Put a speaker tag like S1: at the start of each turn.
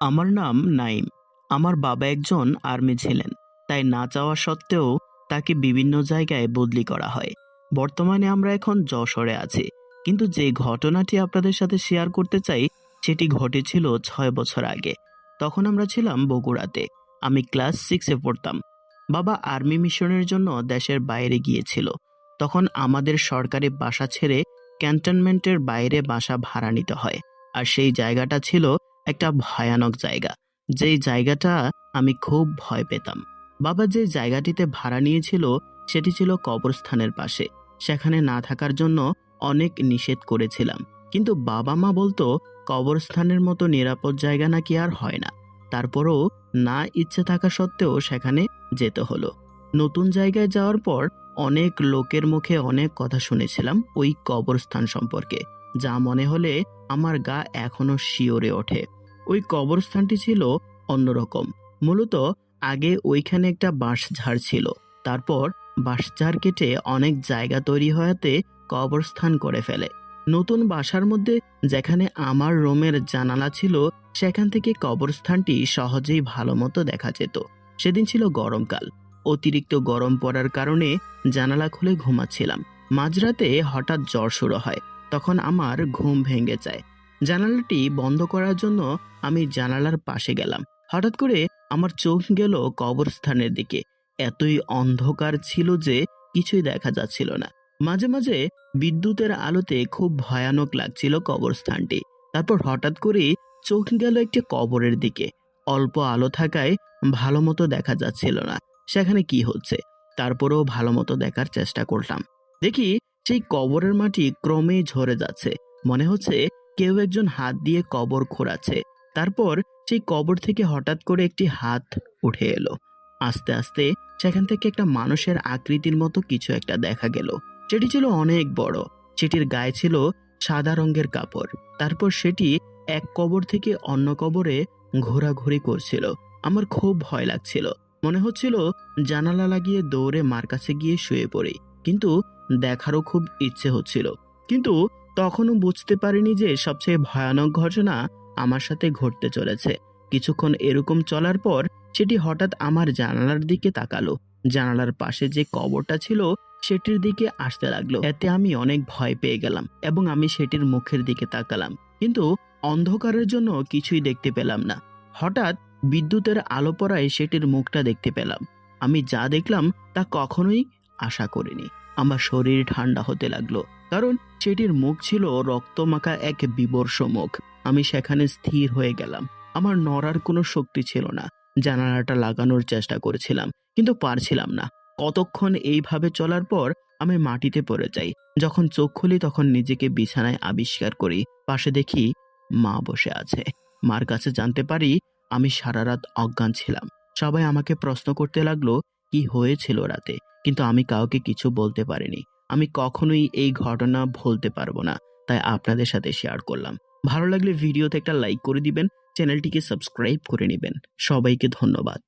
S1: আমার নাম নাইম। আমার বাবা একজন আর্মি ছিলেন, তাই না চাওয়া সত্ত্বেও তাকে বিভিন্ন জায়গায় বদলি করা হয়। বর্তমানে আমরা এখন যশোরে আছি, কিন্তু যে ঘটনাটি আপনাদের সাথে শেয়ার করতে চাই, সেটি ঘটেছিল ছয় বছর আগে। তখন আমরা ছিলাম বগুড়াতে। আমি ক্লাস সিক্সে পড়তাম। বাবা আর্মি মিশনের জন্য দেশের বাইরে গিয়েছিল। তখন আমাদের সরকারি বাসা ছেড়ে ক্যান্টনমেন্টের বাইরে বাসা ভাড়া নিতে হয়। আর সেই জায়গাটা ছিল একটা ভয়ানক জায়গা। যেই জায়গাটা আমি খুব ভয় পেতাম। বাবা যে জায়গাটিতে ভাড়া নিয়েছিল, সেটি ছিল কবরস্থানের পাশে। সেখানে না থাকার জন্য অনেক নিষেধ করেছিলাম। কিন্তু বাবা মা বলতো, কবরস্থানের মতো নিরাপদ জায়গা নাকি আর হয় না। তারপরও না ইচ্ছে থাকা সত্ত্বেও সেখানে যেতে হলো। নতুন জায়গায় যাওয়ার পর অনেক লোকের মুখে অনেক কথা শুনেছিলাম ওই কবরস্থান সম্পর্কে, যা মনে হলে আমার গা এখনও শিওরে ওঠে। ওই কবরস্থানটি ছিল অন্যরকম। মূলত আগে ওইখানে একটা বাঁশঝাড় ছিল। তারপর বাঁশঝাড় কেটে অনেক জায়গা তৈরি হওয়াতে কবরস্থান করে ফেলে। নতুন বাসার মধ্যে যেখানে আমার রোমের জানালা ছিল, সেখান থেকে কবরস্থানটি সহজেই ভালো মতো দেখা যেত। সেদিন ছিল গরমকাল। অতিরিক্ত গরম পড়ার কারণে জানালা খুলে ঘুমাচ্ছিলাম। মাঝরাতে হঠাৎ জ্বর শুরু হয়, তখন আমার ঘুম ভেঙে যায়। জানালাটি বন্ধ করার জন্য আমি জানালার পাশে গেলাম। হঠাৎ করে আমার চোখ গেল কবরস্থানের দিকে। এতই অন্ধকার ছিল যে কিছুই দেখা যাচ্ছিল না। মাঝে মাঝে বিদ্যুতের আলোতে খুব ভয়ানক লাগছিল কবরস্থানটি। তারপর হঠাৎ করে চোখ গেল একটি কবরের দিকে। অল্প আলো থাকায় ভালো মতো দেখা যাচ্ছিল না। সেখানে কি হচ্ছে? তারপরেও ভালো মতো দেখার চেষ্টা করলাম। দেখি সেই কবরের মাটি ক্রমেই ঝরে যাচ্ছে। মনে হচ্ছে কেউ একজন হাত দিয়ে কবর খোঁড়াচ্ছে। তারপর সেই কবর থেকে হঠাৎ করে একটি হাত উঠে এলো। আস্তে আস্তে সেখান থেকে একটা মানুষের আকৃতির মতো কিছু একটা দেখা গেল। সেটি ছিল অনেক বড়। সেটির গায়ে ছিল সাদা রঙের কাপড়। তারপর সেটি এক কবর থেকে অন্য কবরে ঘোরাঘুরি করছিল। আমার খুব ভয় লাগছিল। মনে হচ্ছিল জানালা লাগিয়ে দৌড়ে মার কাছে গিয়ে শুয়ে পড়ি, কিন্তু দেখারও খুব ইচ্ছে হচ্ছিল। কিন্তু তখনও বুঝতে পারিনি যে সবচেয়ে ভয়ানক ঘটনা আমার সাথে ঘটতে চলেছে। কিছুক্ষণ এরকম চলার পর সেটি হঠাৎ আমার জানালার দিকে তাকালো। জানালার পাশে যে কবরটা ছিল, সেটির দিকে আসতে লাগল। এতে আমি অনেক ভয় পেয়ে গেলাম এবং আমি সেটির মুখের দিকে তাকালাম। কিন্তু অন্ধকারের জন্য কিছুই দেখতে পেলাম না। হঠাৎ বিদ্যুতের আলো পড়ায় সেটির মুখটা দেখতে পেলাম। আমি যা দেখলাম তা কখনোই আশা করিনি। আমার শরীর ঠান্ডা হতে লাগল, কারণ সেটির মুখ ছিল রক্তমাখা এক বিবর্ষ মুখ। আমি সেখানে স্থির হয়ে গেলাম। আমার নড়ার কোনো শক্তি ছিল না। জানালাটা লাগানোর চেষ্টা করেছিলাম, কিন্তু পারছিলাম না। কতক্ষণ এইভাবে চলার পর আমি মাটিতে পড়ে যাই। যখন চোখ খুলি তখন নিজেকে বিছানায় আবিষ্কার করি। পাশে দেখি মা বসে আছে। মার কাছে জানতে পারি আমি সারা রাত অজ্ঞান ছিলাম। সবাই আমাকে প্রশ্ন করতে লাগল, কি হয়েছিল রাতে? কিন্তু আমি কাউকে কিছু বলতে পারিনি। আমি কখনোই এই ঘটনা ভুলতে পারব না, তাই আপনাদের সাথে শেয়ার করলাম। ভালো লাগলে ভিডিওতে একটা লাইক করে দিবেন, চ্যানেলটিকে সাবস্ক্রাইব করে নেবেন। সবাইকে ধন্যবাদ।